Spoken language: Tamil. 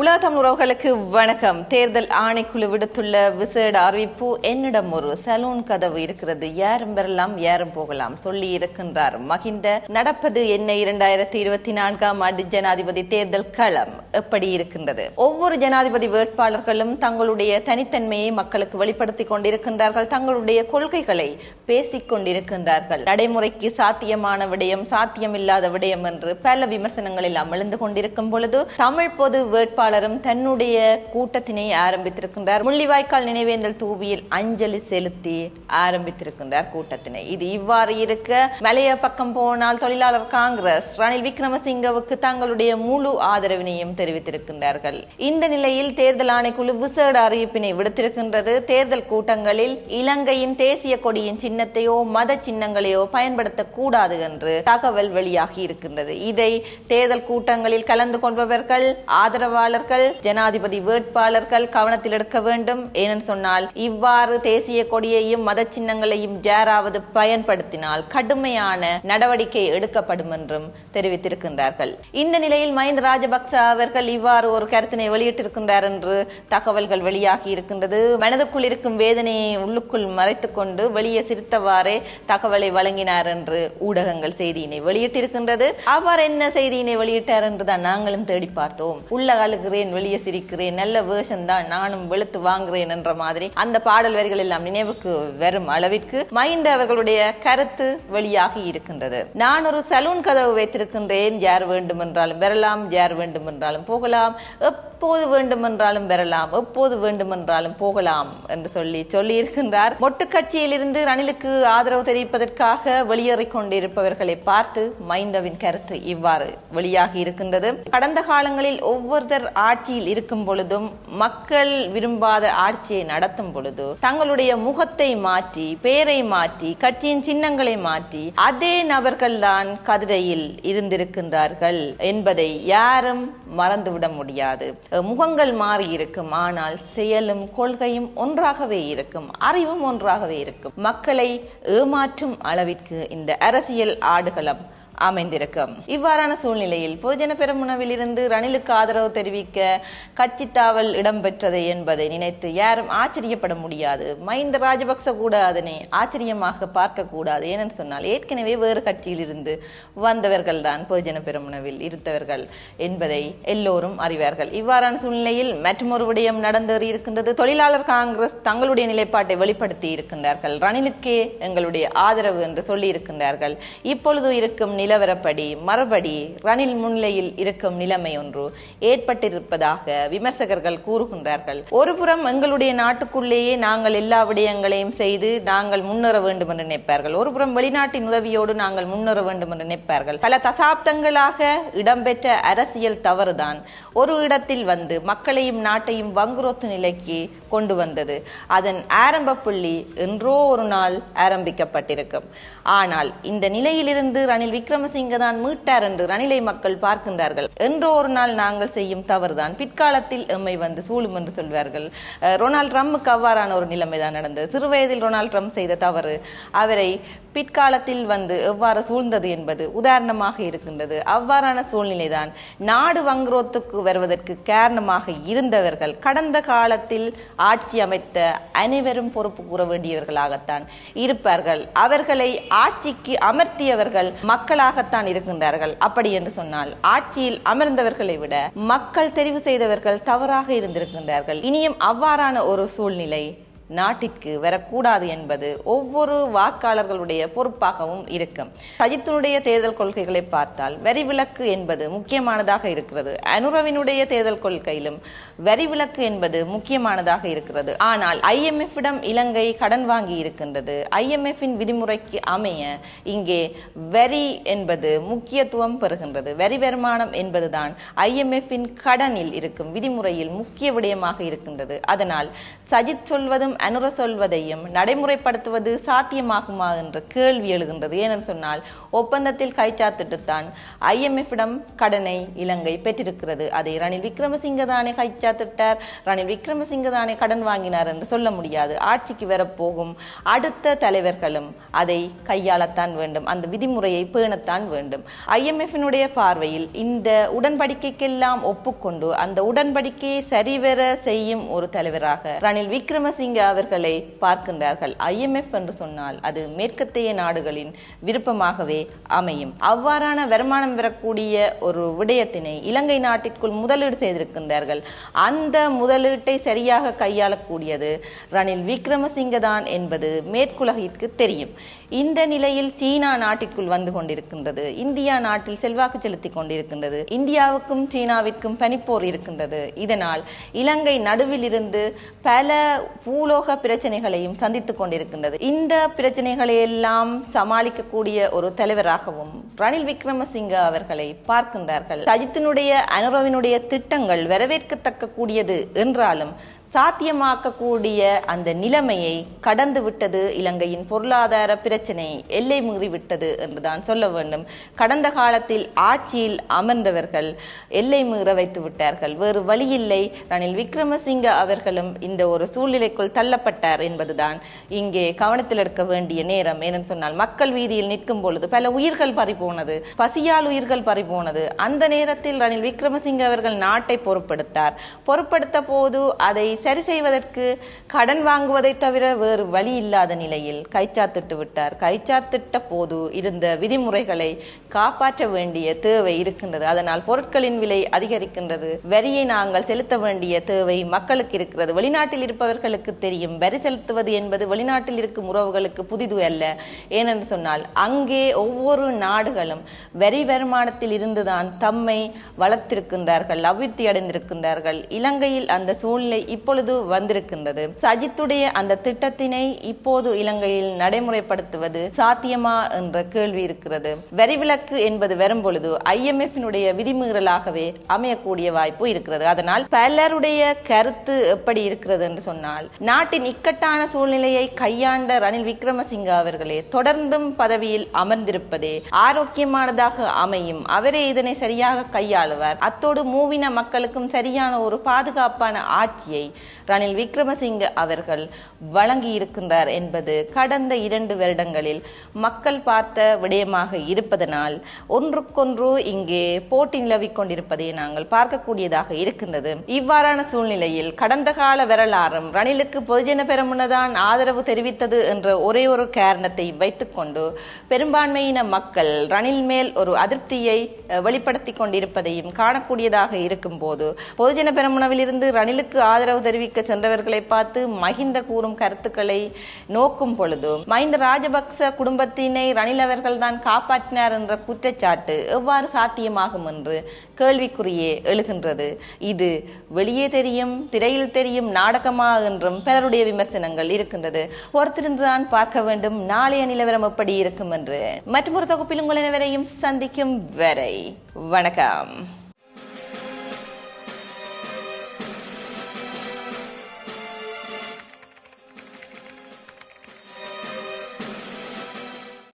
உலக தமிழ் உறவுகளுக்கு வணக்கம். தேர்தல் ஆணைக்குழு விடுத்துள்ள விசேட அறிவிப்பு என்னிடம் ஒரு சலூன் கதவு இருக்கிறது. யாரும் பெறலாம் யாரும் போகலாம் சொல்லி இருக்கின்றார். மகிந்த நடப்பது என்ன? இரண்டாயிரத்தி இருபத்தி நான்காம் ஆண்டு ஜனாதிபதி தேர்தல் களம் எப்படி இருக்கின்றது? ஒவ்வொரு ஜனாதிபதி வேட்பாளர்களும் தங்களுடைய தனித்தன்மையை மக்களுக்கு வெளிப்படுத்திக் கொண்டிருக்கின்றார்கள். தங்களுடைய கொள்கைகளை பேசிக் கொண்டிருக்கின்றார்கள். நடைமுறைக்கு சாத்தியமான விடயம் சாத்தியமில்லாத விடயம் என்று பல விமர்சனங்கள் எல்லாம் எழுந்து கொண்டிருக்கும் பொழுது தமிழ் பொது வேட்பாளர் வேட்பாளரும் தன்னுடைய கூட்டத்தினை ஆரம்பித்திருக்கின்றார். முள்ளிவாய்க்கால் நினைவேந்தல் தூவியில் அஞ்சலி செலுத்தி ஆரம்பித்திருக்கின்றார் கூட்டத்தினை. இது இவ்வாறு இருக்க மலைய பக்கம் போனால் தொழிலாளர் காங்கிரஸ் ரணில் விக்ரமசிங்கவுக்கு தங்களுடைய முழு ஆதரவினையும் தெரிவித்திருக்கின்றார்கள். இந்த நிலையில் தேர்தல் ஆணைக்குழு விசேட அறிவிப்பினை விடுத்திருக்கின்றது. தேர்தல் கூட்டங்களில் இலங்கையின் தேசிய கொடியின் சின்னத்தையோ மத சின்னங்களையோ பயன்படுத்தக்கூடாது என்று தகவல் வெளியாகி இருக்கின்றது. இதை தேர்தல் கூட்டங்களில் கலந்து கொள்பவர்கள் ஆதரவாளர் வேட்பாளர்கள் ஜனாதிபதி வேட்பாளர்கள் கவனத்தில் எடுக்க வேண்டும். ஏனென்று சொன்னால் இவ்வாறு தேசிய கொடியையும் மத சின்னங்களையும் யாராவது பயன்படுத்தினால் கடுமையான நடவடிக்கை எடுக்கப்படும் என்றும் தெரிவித்திருக்கின்றார்கள். இந்த நிலையில் மஹிந்த ராஜபக்ச அவர்கள் இவ்வாறு ஒரு கருத்தினை வெளியிட்டிருக்கின்றார் என்று தகவல்கள் வெளியாகி இருக்கின்றது. மனதுக்குள் இருக்கும் வேதனையை உள்ளுக்குள் மறைத்துக் கொண்டு வெளியே சிரித்தவாறே தகவலை வழங்கினார் என்று ஊடகங்கள் செய்தியினை வெளியிட்டிருக்கின்றது. அவர் என்ன செய்தியினை வெளியிட்டார் என்றுதான் நாங்களும் தேடி பார்த்தோம். உள்ள அழுகிறேன் வெளியே சிரிக்கிறேன் நல்ல வேர்ஷன் தான் நானும் வெளுத்து வாங்குறேன் என்ற மாதிரி அந்த பாடல் வரிகள் எல்லாம் நினைவுக்கு வரும் அளவிற்கு மைந்த அவர்களுடைய கருத்து வெளியாகி இருக்கின்றது. நான் ஒரு சலூன் கதவு வைத்திருக்கின்றேன் யார் வேண்டுமென்றாலும் வரலாம் யார் வேண்டுமென்றாலும் போகலாம். எப்போது வேண்டுமென்றாலும் பெறலாம் எப்போது வேண்டுமென்றாலும் போகலாம் என்று சொல்லி சொல்லி இருக்கின்றார் மொட்டு இருந்து ரணிலுக்கு ஆதரவு தெரிவிப்பதற்காக வெளியேறிக் கொண்டிருப்பவர்களை பார்த்து மைந்தவின் கருத்து இவ்வாறு வெளியாகி இருக்கின்றது. கடந்த காலங்களில் ஒவ்வொருத்தர் ஆட்சியில் இருக்கும் பொழுதும் மக்கள் விரும்பாத ஆட்சியை நடத்தும் பொழுது தங்களுடைய முகத்தை மாற்றி பெயரை மாற்றி கட்சியின் சின்னங்களை மாற்றி அதே நபர்கள்தான் கதிரையில் இருந்திருக்கின்றார்கள் என்பதை யாரும் மறந்துவிட முடியாது. முகங்கள் மாறி இருக்கும். ஆனால் செயலும் கொள்கையும் ஒன்றாகவே இருக்கும். அறிவும் ஒன்றாகவே இருக்கும். மக்களை ஏமாற்றும் அளவிற்கு இந்த அரசியல் ஆடுகளம் அமைந்திருக்கும். இவ்வாறான சூழ்நிலையில் பொதுஜன பெருமுனவில் இருந்து ரணிலுக்கு ஆதரவு தெரிவிக்க கட்சி தாவல் இடம்பெற்றது என்பதை நினைத்து யாரும் ஆச்சரியப்பட முடியாது. மஹிந்த ராஜபக்ச கூட அதனை ஆச்சரியமாக பார்க்க கூடாது ஏனென்று சொன்னால் ஏற்கனவே வேறு கட்சியில் இருந்து வந்தவர்கள் தான் பொதுஜன பெருமுனவில் இருந்தவர்கள் என்பதை எல்லோரும் அறிவார்கள். இவ்வாறான சூழ்நிலையில் மற்றொரு விடயம் நடந்தேறி இருக்கின்றது. தொழிலாளர் காங்கிரஸ் தங்களுடைய நிலைப்பாட்டை வெளிப்படுத்தி இருக்கின்றார்கள். ரணிலுக்கே எங்களுடைய ஆதரவு என்று சொல்லி இருக்கின்றார்கள் இப்பொழுது இருக்கும் நிலவரப்படி மறுபடி ரணில் முன்னிலையில் இருக்கும் நிலைமை ஒன்று ஏற்பட்டிருப்பதாக விமர்சகர்கள் கூறுகின்றார்கள். ஒருபுறம் எங்களுடைய நாட்டுக்குள்ளேயே நாங்கள் எல்லா விடயங்களையும் செய்து நாங்கள் முன்னேற வேண்டும் என்று நினைப்பார்கள். ஒருபுறம் வெளிநாட்டின் உதவியோடு நாங்கள் முன்னேற வேண்டும் என்று நினைப்பார்கள். பல தசாப்தங்களாக இடம்பெற்ற அரசியல் தவறுதான் ஒரு இடத்தில் வந்து மக்களையும் நாட்டையும் வங்குரோத்து நிலைக்கு கொண்டு வந்தது. அதன் ஆரம்ப புள்ளி என்றோ ஒரு நாள் ஆரம்பிக்கப்பட்டிருக்கும். ஆனால் இந்த நிலையிலிருந்து ரணில் விக்ரம் விக்ரமசிங்க தான் மீட்டார் என்று ரணிலை மக்கள் பார்க்கின்றார்கள். என்றோ ஒரு நாள் நாங்கள் செய்யும் தவறுதான். பிற்காலத்தில் எம்மை வந்து சூழும் என்று சொல்வார்கள். ரொனால்ட் ட்ரம்புக்கு அவ்வாறான ஒரு நிலைமை தான் நடந்தது சிறுவயதில் ரொனால்ட் ட்ரம்ப் செய்த தவறு அவரை பிற்காலத்தில் வந்து எவ்வாறு சூழ்ந்தது என்பது உதாரணமாக இருக்கின்றது. அவ்வாறான சூழ்நிலைதான் நாடு வங்குரோத்துக்கு வருவதற்கு காரணமாக இருந்தவர்கள் கடந்த காலத்தில் ஆட்சி அமைத்த அனைவரும் பொறுப்பு கூற வேண்டியவர்களாகத்தான் இருப்பார்கள். அவர்களை ஆட்சிக்கு அமர்த்தியவர்கள் மக்கள் மக்களாகத்தான் இருக்கின்றார்கள். அப்படி என்று சொன்னால் ஆட்சியில் அமர்ந்தவர்களை விட மக்கள் தெரிவு செய்தவர்கள் தவறாக இருந்திருக்கின்றார்கள். இனியும் அவ்வாறான ஒரு சூழ்நிலை நாட்டிற்கு வரக்கூடாது என்பது ஒவ்வொரு வாக்காளர்களுடைய பொறுப்பாகவும் இருக்கும். சஜித்தினுடைய தேர்தல் கொள்கைகளை பார்த்தால் வரி விலக்கு என்பது முக்கியமானதாக இருக்கிறது. அனுரவினுடைய தேர்தல் கொள்கையிலும் வரி விலக்கு என்பது முக்கியமானதாக இருக்கிறது. ஆனால் ஐஎம்எஃப்பிடம் இலங்கை கடன் வாங்கி இருக்கின்றது. ஐஎம்எஃப்பின் விதிமுறைக்கு அமைய இங்கே வரி என்பது முக்கியத்துவம் பெறுகின்றது. வரி வருமானம் என்பதுதான் IMF கடனில் இருக்கும் விதிமுறையில் முக்கிய விடயமாக இருக்கின்றது. அதனால் சஜித் சொல்வதும் அனுர சொல்வதையும் நடைமுறைப்படுத்துவது சாத்தியமாகுமா என்ற கேள்வி எழுகின்றது. ஏனென்று சொன்னால் ஒப்பந்தத்தில் கைச்சாத்திட்டுத்தான் ஐஎம்எஃபிடம் கடனை இலங்கை பெற்றிருக்கிறது. அதை ரணில் விக்ரமசிங்க தானே கைச்சாத்திட்டார் ரணில் விக்ரமசிங்க தானே கடன் வாங்கினார் என்று சொல்ல முடியாது. ஆட்சிக்கு வரப்போகும் அடுத்த தலைவர்களும் அதை கையாளத்தான் வேண்டும். அந்த விதிமுறையை பேணத்தான் வேண்டும். ஐஎம்எஃபினுடைய பார்வையில் இந்த உடன்படிக்கைக்கெல்லாம் ஒப்புக்கொண்டு அந்த உடன்படிக்கையை சரிவர செய்யும் ஒரு தலைவராக ரணில் விக்ரமசிங்க அவர்களை பார்க்கின்றார்கள். ஐஎம்எஃப் என்று சொன்னால் அது மேற்கத்தைய நாடுகளின் விருப்பமாகவே அமையும். அவ்வாறான வருமானம் பெறக்கூடிய ஒரு விடயத்தினை இலங்கை நாட்டிற்குள் முதலீடு செய்திருக்கின்றார்கள். அந்த முதலீட்டை சரியாக கையாளக்கூடியது ரணில் விக்ரமசிங்க தான் என்பது மேற்குலகிற்கு தெரியும். இந்த நிலையில் சீனா நாட்டிற்குள் வந்து கொண்டிருக்கின்றது. இந்தியா நாட்டில் செல்வாக்கு செலுத்திக் கொண்டிருக்கின்றது. இந்தியாவுக்கும் சீனாவிற்கும் பனிப்போர் இருக்கின்றது. இதனால் இலங்கை நடுவில் இருந்து பல பூலோ பூலோக பிரச்சனைகளையும் சந்தித்துக் கொண்டிருக்கின்றது. இந்த பிரச்சனைகளை எல்லாம் சமாளிக்கக்கூடிய ஒரு தலைவராகவும் ரணில் விக்ரமசிங்க அவர்களை பார்க்கின்றார்கள். சஜித்தினுடைய அனுரவினுடைய திட்டங்கள் வரவேற்கத்தக்க கூடியது என்றாலும் சாத்தியமாக்கக்கூடிய அந்த நிலைமையை கடந்து விட்டது இலங்கையின் பொருளாதார பிரச்சனை. எல்லை மீறிவிட்டது என்றுதான் சொல்ல வேண்டும். கடந்த காலத்தில் ஆட்சியில் அமர்ந்தவர்கள் எல்லை மீற வைத்து விட்டார்கள். வேறு வழியில்லை. ரணில் விக்ரமசிங்க அவர்களும் இந்த ஒரு சூழ்நிலைக்குள் தள்ளப்பட்டார் என்பதுதான் இங்கே கவனத்தில் எடுக்க வேண்டிய நேரம். ஏனென்று சொன்னால் மக்கள் வீதியில் நிற்கும் பொழுது பல உயிர்கள் பறிபோனது பசியால் உயிர்கள் பறிபோனது. அந்த நேரத்தில் ரணில் விக்ரமசிங்க அவர்கள் நாட்டை பொறுப்படுத்தார் பொறுப்படுத்த போது அதை சரி செய்வதற்கு கடன் வாங்குவதை தவிர வேறு வழி இல்லாத நிலையில் கைச்சாத்திட்டு விட்டார். கைச்சாத்திட்ட போது இருந்த விதிமுறைகளை காப்பாற்ற வேண்டிய தேவை இருக்கின்றது. அதனால் பொருட்களின் விலை அதிகரிக்கின்றது. வரியை நாங்கள் செலுத்த வேண்டிய தேவை மக்களுக்கு இருக்கிறது. வெளிநாட்டில் இருப்பவர்களுக்கு தெரியும் வரி செலுத்துவது என்பது வெளிநாட்டில் இருக்கும் உறவுகளுக்கு புதிது அல்ல. ஏனென்று சொன்னால் அங்கே ஒவ்வொரு நாடுகளும் வரி வருமானத்தில் இருந்துதான் தம்மை வளர்த்திருக்கின்றார்கள் அபிவிருத்தி அடைந்திருக்கின்றார்கள். இலங்கையில் அந்த சூழ்நிலை இப்பொழுது வந்திருக்கின்றது. சஜித்துடைய அந்த திட்டத்தினை இப்போது இலங்கையில் நடைமுறைப்படுத்துவது சாத்தியமா என்ற கேள்வி இருக்கிறது. வரிவிலக்கு என்பது வரும் பொழுது ஐஎம்எஃபினுடைய விதிமீறலாகவே அமையக்கூடிய வாய்ப்பு இருக்கிறது. அதனால் பலருடைய கருத்து எப்படி இருக்கிறது என்று சொன்னால் நாட்டின் இக்கட்டான சூழ்நிலையை கையாண்ட ரணில் விக்ரமசிங்க அவர்களே தொடர்ந்தும் பதவியில் அமர்ந்திருப்பதே ஆரோக்கியமானதாக அமையும். அவரே இதனை சரியாக கையாளுவார். அத்தோடு மூவின மக்களுக்கும் சரியான ஒரு பாதுகாப்பான ஆட்சியை ரணில் விக்ரமசிங்க அவர்கள் வழங்கியிருக்கின்றார் என்பது கடந்த இரண்டு வருடங்களில் மக்கள் பார்த்த விடயமாக இருப்பதனால் ஒன்றுக்கொன்று இங்கே போட்டி நிலவிக் கொண்டிருப்பதை நாங்கள் பார்க்கக்கூடியதாக இருக்கின்றது. இவ்வாறான சூழ்நிலையில் கடந்த கால வரலாறும் ரணிலுக்கு பொதுஜன பெரமுனதான் ஆதரவு தெரிவித்தது என்ற ஒரே ஒரு காரணத்தை வைத்துக்கொண்டு பெரும்பான்மையின மக்கள் ரணில் மேல் ஒரு அதிருப்தியை வெளிப்படுத்தி கொண்டிருப்பதையும் காணக்கூடியதாக இருக்கும் போது பொதுஜன பெரமுனவிலிருந்து ரணிலுக்கு ஆதரவு தெரிவிக்க சென்றவர்களை பார்த்து மஹிந்த கூறும் கருத்துக்களை நோக்கும் பொழுது மஹிந்த ராஜபக்ச குடும்பத்தினை ரணில் அவர்கள் தான் காப்பாற்றினார் என்ற குற்றச்சாட்டு எவ்வாறு சாத்தியமாகும் என்று கேள்விக்குறியே எழுகின்றது. இது வெளியே தெரியும் திரையில் தெரியும் நாடகமா என்றும் பலருடைய விமர்சனங்கள் இருக்கின்றது. பொறுத்திருந்துதான் பார்க்க வேண்டும் நாளைய நிலவரம் எப்படி இருக்கும் என்று. மற்றொரு தொகுப்பில் உங்கள் அனைவரையும் சந்திக்கும் வரை வணக்கம்.